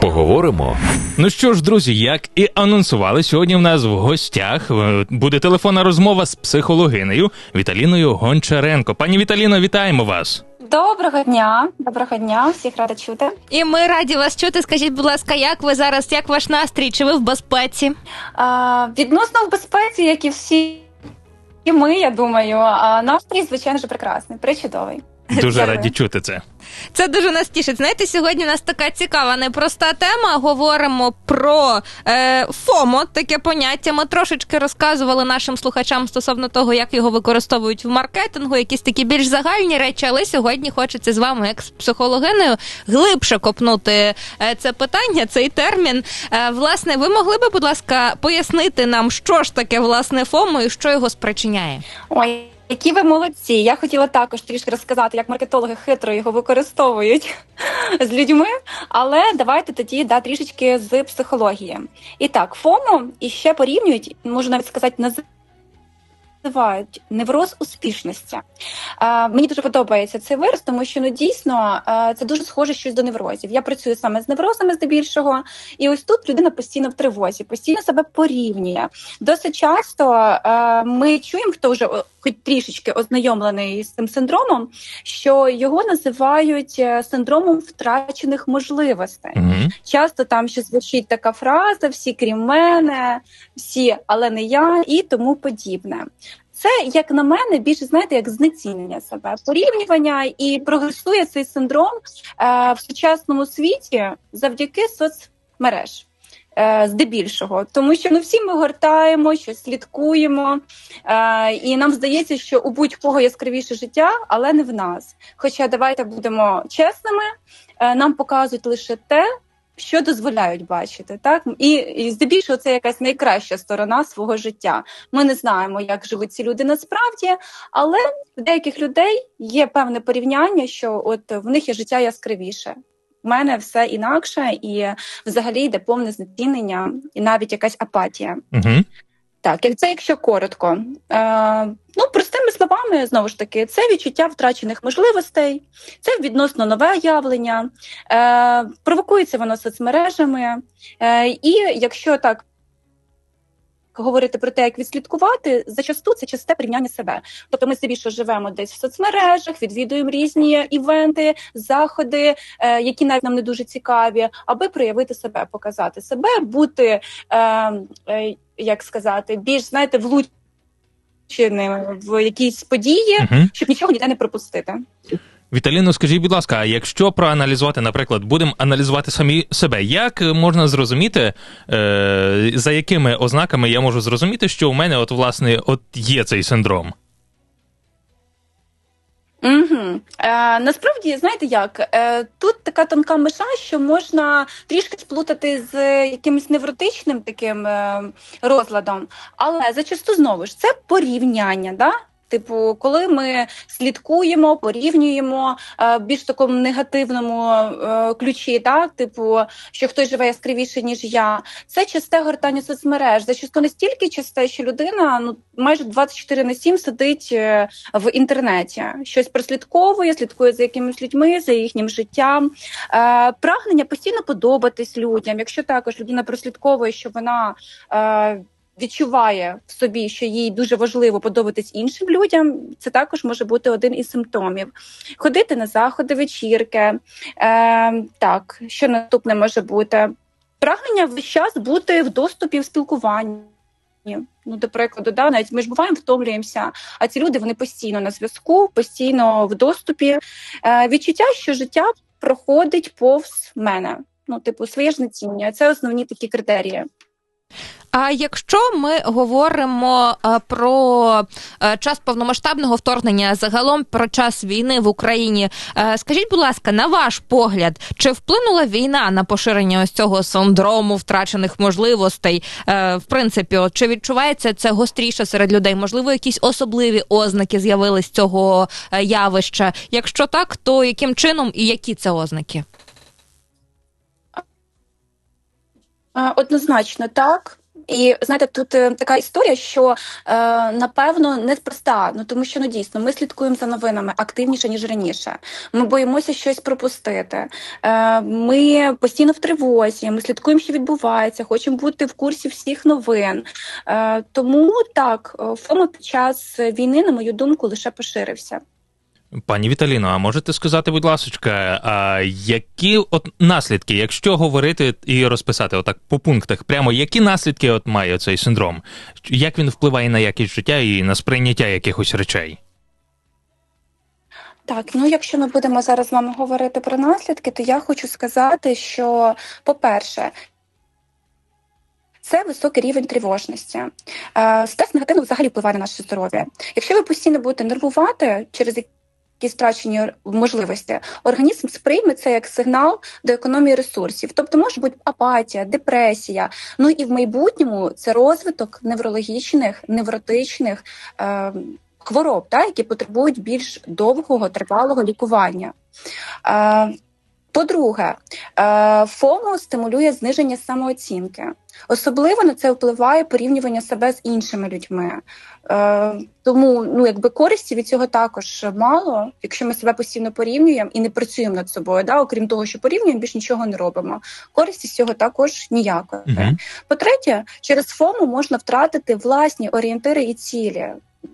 Поговоримо. Ну що ж, друзі, як і анонсували, сьогодні в нас в гостях е, буде телефонна розмова з психологинею Віталіною Гончаренко. Пані Віталіно, вітаємо вас. Доброго дня, доброго дня, всіх рада чути. І ми раді вас чути. Скажіть, будь ласка, як ви зараз, як ваш настрій? Чи ви в безпеці? А, відносно в безпеці, як і всі і ми, я думаю, а настрій, звичайно ж, прекрасний, причудовий. Дуже Дякую. раді чути це. Це дуже нас тішить. Знаєте, сьогодні у нас така цікава, непроста тема. Говоримо про е, ФОМО, таке поняття. Ми трошечки розказували нашим слухачам стосовно того, як його використовують в маркетингу, якісь такі більш загальні речі. Але сьогодні хочеться з вами, як з психологиною, глибше копнути е, це питання, цей термін. Е, власне, ви могли би, будь ласка, пояснити нам, що ж таке власне ФОМО і що його спричиняє? Ой, які ви молодці! Я хотіла також трішки розказати, як маркетологи хитро його використовують з людьми. Але давайте тоді да, трішечки з психології. І так, ФОМО і ще порівнюють, можу навіть сказати, називають невроз успішності. Е, мені дуже подобається цей вираз, тому що ну дійсно е, це дуже схоже щось до неврозів. Я працюю саме з неврозами здебільшого, і ось тут людина постійно в тривозі, постійно себе порівнює. Досить часто е, ми чуємо, хто вже хоч трішечки ознайомлений з цим синдромом, що його називають синдромом втрачених можливостей. Угу. Часто там ще звучить така фраза: всі крім мене, всі, але не я, і тому подібне. Це, як на мене, більше знаєте, як знецінення себе, порівнювання і прогресує цей синдром е, в сучасному світі завдяки соцмереж. е, Здебільшого, тому що ну всі ми гортаємо, щось слідкуємо, е, і нам здається, що у будь-кого яскравіше життя, але не в нас. Хоча давайте будемо чесними, е, нам показують лише те, що дозволяють бачити, так і, і здебільшого це якась найкраща сторона свого життя. Ми не знаємо, як живуть ці люди насправді, але в деяких людей є певне порівняння, що от в них є життя яскравіше. У мене все інакше, і взагалі йде повне знецінення, і навіть якась апатія. Угу. Так, як це якщо коротко. Е, ну, простими словами, знову ж таки, це відчуття втрачених можливостей, це відносно нове явлення, е, провокується воно соцмережами. Е, і якщо так говорити про те, як відслідкувати, зачасту це часте порівняння себе. Тобто ми здебільшого живемо десь в соцмережах, відвідуємо різні івенти, заходи, е, які навіть нам не дуже цікаві, аби проявити себе, показати себе, бути. Е, е, як сказати, більш знаєте, влученим в якісь події, Угу. щоб нічого ніде не пропустити. Віталіно, скажіть, будь ласка, а якщо проаналізувати, наприклад, будемо аналізувати самі себе, як можна зрозуміти, е, за якими ознаками я можу зрозуміти, що у мене, от власне, от є цей синдром? Угу. Е, насправді, знаєте як, е, тут така тонка межа, що можна трішки сплутати з якимось невротичним таким е, розладом, але зачасту знову ж це порівняння. Да? Типу, коли ми слідкуємо, порівнюємо е, більш такому негативному е, ключі, так типу, що хтось живе яскравіше, ніж я, це часте гортання соцмереж. Зачасту настільки часте, що людина ну майже 24 на 7 сидить е, в інтернеті, щось прослідковує, слідкує за якимись людьми, за їхнім життям. Е, прагнення постійно подобатись людям. Якщо також людина прослідковує, що вона. Е, Відчуває в собі, що їй дуже важливо подобатись іншим людям. Це також може бути один із симптомів. Ходити на заходи, вечірки. Е, так, що наступне може бути? Прагнення весь час бути в доступі в спілкуванні. Ну, до прикладу, да, навіть ми ж буваємо, втомлюємося, а ці люди вони постійно на зв'язку, постійно в доступі. Е, відчуття, що життя проходить повз мене. Ну, типу, своє ж знецінення. Це основні такі критерії. А якщо ми говоримо е, про е, час повномасштабного вторгнення, загалом про час війни в Україні, е, скажіть, будь ласка, на ваш погляд, чи вплинула війна на поширення ось цього синдрому втрачених можливостей? В принципі, чи відчувається це гостріше серед людей? Можливо, якісь особливі ознаки з'явились цього явища? Якщо так, то яким чином і які це ознаки? Однозначно так. І знаєте, тут е, така історія, що е, напевно неспроста. Ну тому що ну дійсно ми слідкуємо за новинами активніше ніж раніше. Ми боїмося щось пропустити. Е, Ми постійно в тривозі. Ми слідкуємо, що відбувається, хочемо бути в курсі всіх новин. Тому так, ФОМО під час війни, на мою думку, лише поширився. Пані Віталіно, а можете сказати, будь ласка, а які от наслідки, якщо говорити і розписати отак по пунктах, прямо які наслідки от має цей синдром? Як він впливає на якість життя і на сприйняття якихось речей? Так, ну якщо ми будемо зараз з вами говорити про наслідки, то я хочу сказати, що, по-перше, це високий рівень тривожності. Е, Стрес негативно взагалі впливає на наше здоров'я. Якщо ви постійно будете нервувати через якісь втрачені можливості, організм сприйме це як сигнал до економії ресурсів. Тобто може бути апатія, депресія. Ну і в майбутньому це розвиток неврологічних, невротичних. Е, Хвороб, та, які потребують більш довгого тривалого лікування. Е, по-друге, е, ФОМО стимулює зниження самооцінки. Особливо на це впливає порівнювання себе з іншими людьми. Е, тому ну, якби користі від цього також мало, якщо ми себе постійно порівнюємо і не працюємо над собою. Да? Окрім того, що порівнюємо, більш нічого не робимо. Користі з цього також ніякої. Мгм. По-третє, через ФОМО можна втратити власні орієнтири і цілі.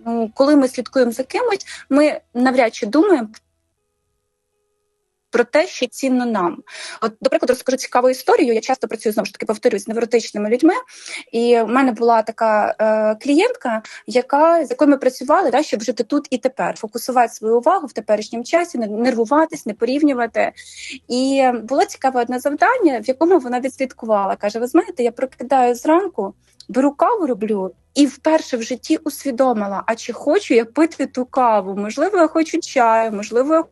Ну, коли ми слідкуємо за кимось, ми навряд чи думаємо про те, що цінно нам. От, до прикладу, розкажу цікаву історію. Я часто працюю знову ж таки, повторюсь, з невротичними людьми. І в мене була така е, клієнтка, яка з якою ми працювали, да, щоб жити тут і тепер, фокусувати свою увагу в теперішньому часі, не нервуватись, не порівнювати. І було цікаве одне завдання, в якому вона відслідкувала. каже: Ви знаєте, я прокидаю зранку, беру каву, роблю. І вперше в житті усвідомила, а чи хочу я пити ту каву? Можливо, я хочу чаю, можливо, я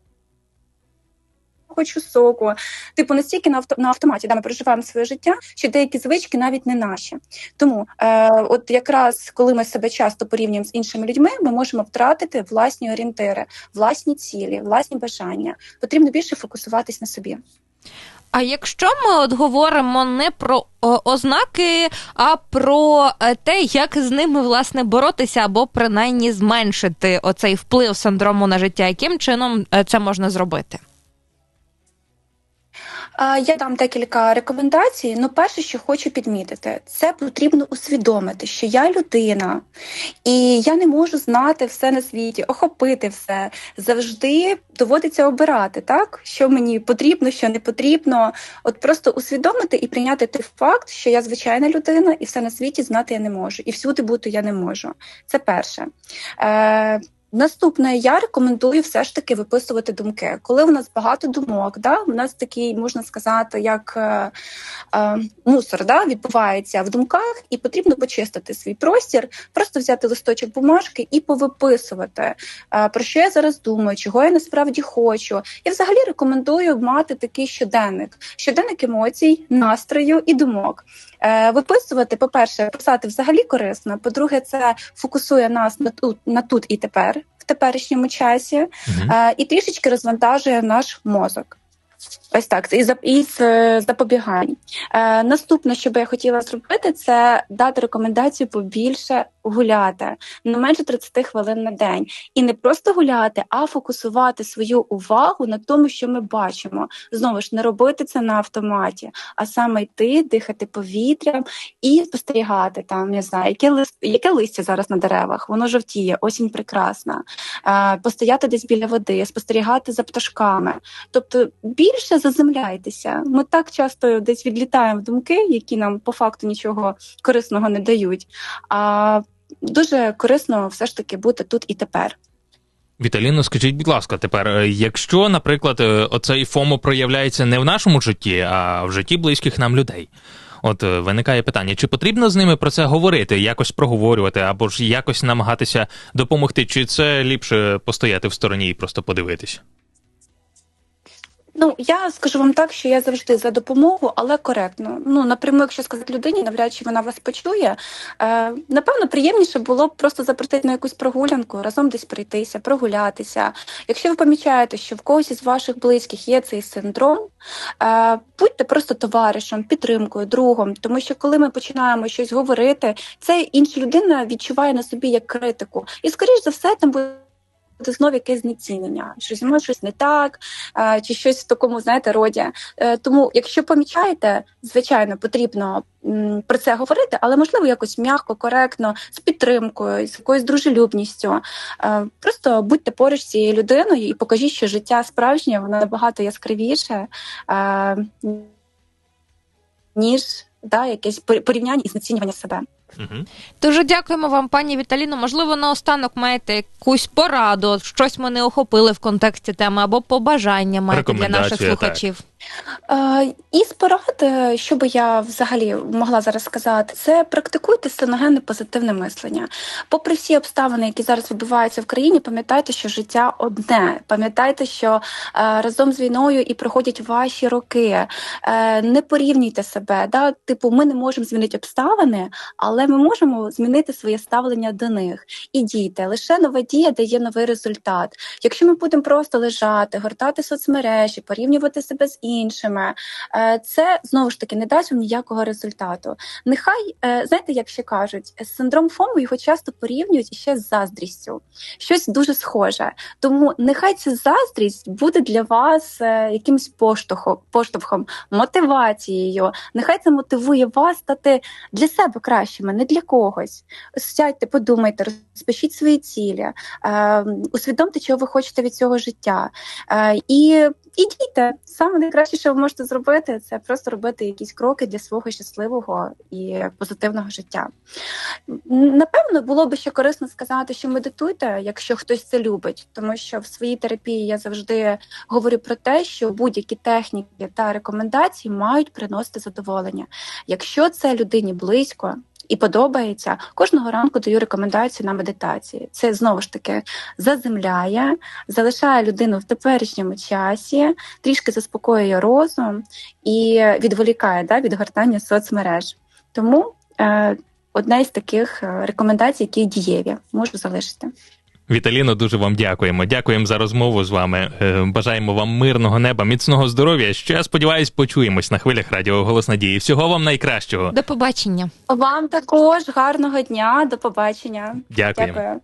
хочу соку. Типу, настільки на авто на автоматі, де ми проживаємо своє життя, що деякі звички навіть не наші. Тому, е, от якраз коли ми себе часто порівнюємо з іншими людьми, ми можемо втратити власні орієнтири, власні цілі, власні бажання. Потрібно більше фокусуватись на собі. А якщо ми от говоримо не про ознаки, а про е, те, як з ними власне боротися, або принаймні зменшити оцей вплив синдрому на життя, яким чином е, це можна зробити? Я дам декілька рекомендацій. Ну, перше, що хочу підмітити, це потрібно усвідомити, що я людина, і я не можу знати все на світі, охопити все. Завжди доводиться обирати, так що мені потрібно, що не потрібно. От просто усвідомити і прийняти той факт, що я звичайна людина, і все на світі знати я не можу, і всюди бути я не можу. Це перше. Е, Наступне, я рекомендую все ж таки виписувати думки. Коли у нас багато думок, да, у нас такий, можна сказати, як е, е, мусор да, відбувається в думках, і потрібно почистити свій простір, просто взяти листочок бумажки і повиписувати, е, про що я зараз думаю, чого я насправді хочу. Я взагалі рекомендую мати такий щоденник: щоденник емоцій, настрою і думок. Е, Виписувати, по-перше, писати взагалі корисно. По-друге, це фокусує нас на тут, на тут і тепер в теперішньому часі, е, і трішечки розвантажує наш мозок. Ось так, і із запобігань. Е, наступне, що би я хотіла зробити, це дати рекомендацію побільше гуляти не менше 30 хвилин на день, і не просто гуляти, а фокусувати свою увагу на тому, що ми бачимо. Знову ж не робити це на автоматі, а саме йти, дихати повітрям і спостерігати там, не знаю, яке лист, яке листя зараз на деревах, воно жовтіє, осінь прекрасна. Е, постояти десь біля води, спостерігати за пташками. Тобто більше заземляйтеся. Ми так часто десь відлітаємо в думки, які нам по факту нічого корисного не дають. А дуже корисно все ж таки бути тут і тепер. Віталіно, скажіть, будь ласка, тепер, е, якщо, наприклад, е, оцей ФОМО проявляється не в нашому житті, а в житті близьких нам людей. От е, виникає питання, чи потрібно з ними про це говорити, якось проговорювати, або ж якось намагатися допомогти, чи це ліпше постояти в стороні і просто подивитись? Ну я скажу вам так, що я завжди за допомогу, але коректно. Ну напряму, якщо сказати людині, навряд чи вона вас почує. Е, напевно, приємніше було б просто запросити на якусь прогулянку, разом десь пройтися, прогулятися. Якщо ви помічаєте, що в когось із ваших близьких є цей синдром, е, будьте просто товаришем, підтримкою, другом, тому що коли ми починаємо щось говорити, це інша людина відчуває на собі як критику, і скоріш за все там буде. Знов якесь знецінення, що зі мною щось не так, е, чи щось в такому, знаєте, роді. Е, Тому, якщо помічаєте, звичайно, потрібно про це говорити, але можливо якось м'яко, коректно, з підтримкою, з якоюсь дружелюбністю. Е, Просто будьте поруч з цією людиною і покажіть, що життя справжнє, воно набагато яскравіше, ніж да, якесь пор- порівняння і знецінювання себе. Угу. Дуже дякуємо вам, пані Віталіно. Можливо, наостанок маєте якусь пораду, щось ми не охопили в контексті теми, або побажання маєте для наших слухачів. так. Е, Із порад, е, що би я взагалі могла зараз сказати, це практикуйте стеногенне позитивне мислення. Попри всі обставини, які зараз відбуваються в країні, пам'ятайте, що життя одне. Пам'ятайте, що е, разом з війною і проходять ваші роки. Е, Не порівнюйте себе. Да? Типу, ми не можемо змінити обставини, але ми можемо змінити своє ставлення до них. І дійте, лише нова дія дає новий результат. Якщо ми будемо просто лежати, гортати соцмережі, порівнювати себе з іншими, е, це знову ж таки не дасть вам ніякого результату. Нехай е, знаєте, як ще кажуть, синдром ФОМу його часто порівнюють іще з заздрістю, щось дуже схоже. Тому нехай ця заздрість буде для вас е, якимось поштовхом, поштовхом, мотивацією. Нехай це мотивує вас стати для себе кращими, не для когось. Сядьте, подумайте, розпишіть свої цілі, е, усвідомте, чого ви хочете від цього життя. Е, і. Саме найкраще, що ви можете зробити, це просто робити якісь кроки для свого щасливого і позитивного життя. Напевно, було би ще корисно сказати, що медитуйте, якщо хтось це любить, тому що в своїй терапії я завжди говорю про те, що будь-які техніки та рекомендації мають приносити задоволення. Якщо це людині близько. І подобається кожного ранку даю рекомендацію на медитації. Це знову ж таки заземляє, залишає людину в теперішньому часі, трішки заспокоює розум і відволікає да, від гортання соцмереж. Тому е, одна із таких е, рекомендацій, які дієві, можу залишити. Віталіно, дуже вам дякуємо. Дякуємо за розмову з вами. Е, Бажаємо вам мирного неба, міцного здоров'я. Ще я сподіваюсь, почуємось на хвилях радіо Голос Надії. Всього вам найкращого. До побачення. Вам також гарного дня, до побачення. Дякуємо. Дякую.